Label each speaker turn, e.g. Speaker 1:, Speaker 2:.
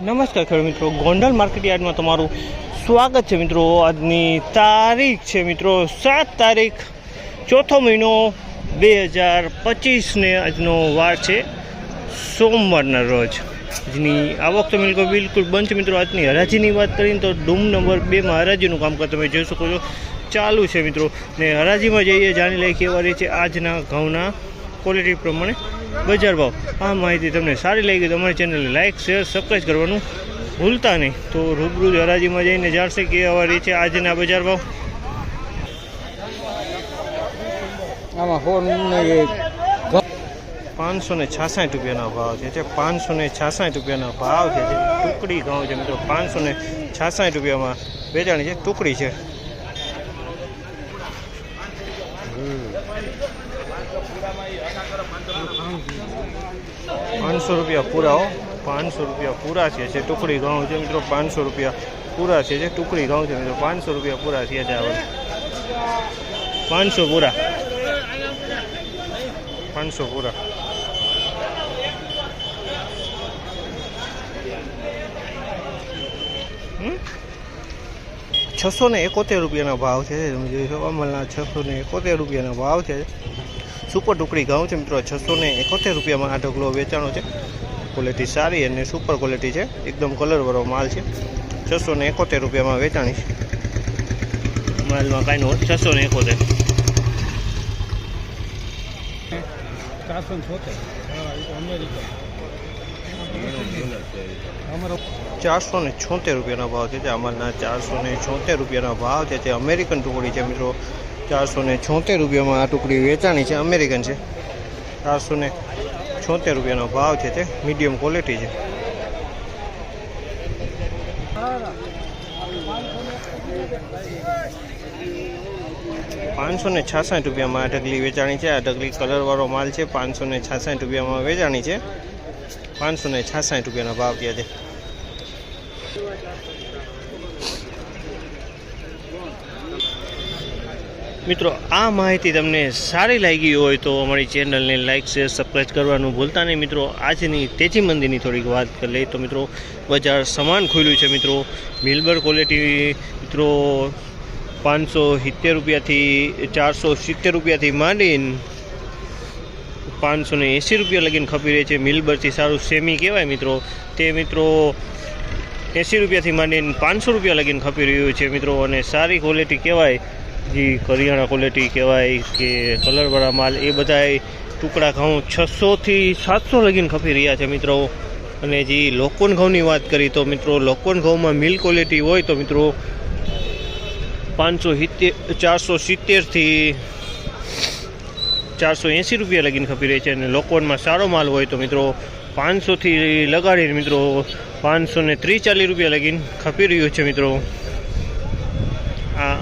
Speaker 1: નમસ્કાર ખેડૂત મિત્રો, ગોંડલ માર્કેટ તમારું સ્વાગત છે મિત્રો. આજની તારીખ છે મિત્રો, સાત તારીખ, ચોથો મહિનો બે હજાર પચીસને આજનો વાર છે સોમવારના રોજ. આજની આવક તો મિલકો બિલકુલ બંધ મિત્રો. આજની હરાજીની વાત કરીને તો ડૂમ નંબર બેમાં હરાજીનું કામકાજ તમે જોઈ શકો છો. ચાલુ છે મિત્રો. ને હરાજીમાં જઈએ, જાણી લઈએ કેવા રહી છે આજના ઘઉંના ક્વોલિટી પ્રમાણે. બજાર ભાવ. આ માહિતી તમને સારી લાગી તો અમારી ચેનલને લાઇક શેર સબસ્ક્રાઈબ કરવાનું ભૂલતા નહીં. તો રૂબરૂ હરાજીમાં જઈને જાણશે કે આવા રહી છે આજના બજાર ભાવ.
Speaker 2: આમાં
Speaker 1: પાંચસો ને છાસઠ રૂપિયાના ભાવ છે. જે પાંચસો ને છાસઠ રૂપિયાના ભાવ છે. જે ટુકડી ઘઉં છે મિત્રો પાંચસો ને છાસઠ રૂપિયામાં વેચાણી છે. ટુકડી છે. પાંચસો રૂપિયા પૂરા હો. પાંચસો રૂપિયા પૂરા છે જે ટુકડી ઘઉં છે મિત્રો, પાંચસો રૂપિયા પૂરા છે જે ટુકડી ઘઉં છે મિત્રો, પાંચસો રૂપિયા પૂરા થયા છે હવે. પાંચસો પૂરા. પાંચસો પૂરા. છસો ને એકોતેર રૂપિયાનો ભાવ છે. તમે જોઈ શકો, અમલના છસો ને એકોતેર રૂપિયાનો ભાવ છે. સુપર ટુકડી ઘઉં છે મિત્રો છસો ને એકોતેર રૂપિયામાં આ ઢગલો વેચાણો છે. ક્વોલિટી સારી અને સુપર ક્વોલિટી છે. એકદમ કલરવાળો માલ છે. છસો ને એકોતેર રૂપિયામાં વેચાણી છે માલમાં કાંઈ નો છસો ને એકોતેર.
Speaker 2: ચારસો ને છોતેર અમેરિકા. અમારો
Speaker 1: ચારસો ને છોતેર રૂપિયાનો ભાવ છે જે અમારના ચારસો ને છોતેર રૂપિયાનો ભાવ છે તે અમેરિકન ટુકડી છે મિત્રો. ચારસો ને છોતેર રૂપિયામાં આ ટુકડી વેચાણી છે, અમેરિકન છે. ચારસો ને છોતેર રૂપિયાનો ભાવ છે તે, મીડિયમ ક્વોલિટી છે. પાંચસો ને છાસઠ રૂપિયામાં આ ઢગલી વેચાણી છે, આ ઢગલી કલરવાળો માલ છે, પાંચસો ને છાસઠ રૂપિયામાં વેચાણી છે. પાંચસો ને છાસઠ રૂપિયાનો ભાવ થયા મિત્રો, આ માહિતી તમને સારી લાગી હોય તો અમારી ચેનલને લાઇક શેર સબસ્ક્રાઈબ કરવાનું ભૂલતા નહીં. મિત્રો, આજની તેજી મંદીની થોડીક વાત કરી લઈએ. તો મિત્રો, બજાર સમાન ખુલ્યું છે, મિત્રો. મિલબર ક્વોલિટી, મિત્રો, પાંચસો સિત્તેર રૂપિયાથી ચારસો સિત્તેર રૂપિયાથી માંડીને પાંચસો ને એંસી રૂપિયા લગીને ખપી રહી છે. મિલબરથી સારું સેમી કહેવાય મિત્રો. તે મિત્રો એંસી રૂપિયાથી માંડીને પાંચસો રૂપિયા લગીને ખપી રહ્યું છે મિત્રો. અને સારી ક્વોલિટી કહેવાય. જે કરિયાણા ક્વોલિટી કહેવાય કે કલરવાળા માલ, એ બધાય ટુકડા ઘઉં છસોથી સાતસો લગીને ખપી રહ્યા છે મિત્રો. અને જે લોકોન ઘઉંની વાત કરી તો મિત્રો, લોકોન ઘઉંમાં મિલ ક્વોલિટી હોય તો મિત્રો, પાંચસો સિત્તેર, ચારસો સિત્તેરથી ચારસો એંસી રૂપિયા લગીને ખપી રહી છે અને લોકોમાં સારો માલ હોય તો મિત્રો પાંચસોથી લગાડીને મિત્રો પાંચસો ને ત્રીસ ચાલીસ રૂપિયા લગીને ખપી રહ્યું છે મિત્રો. આ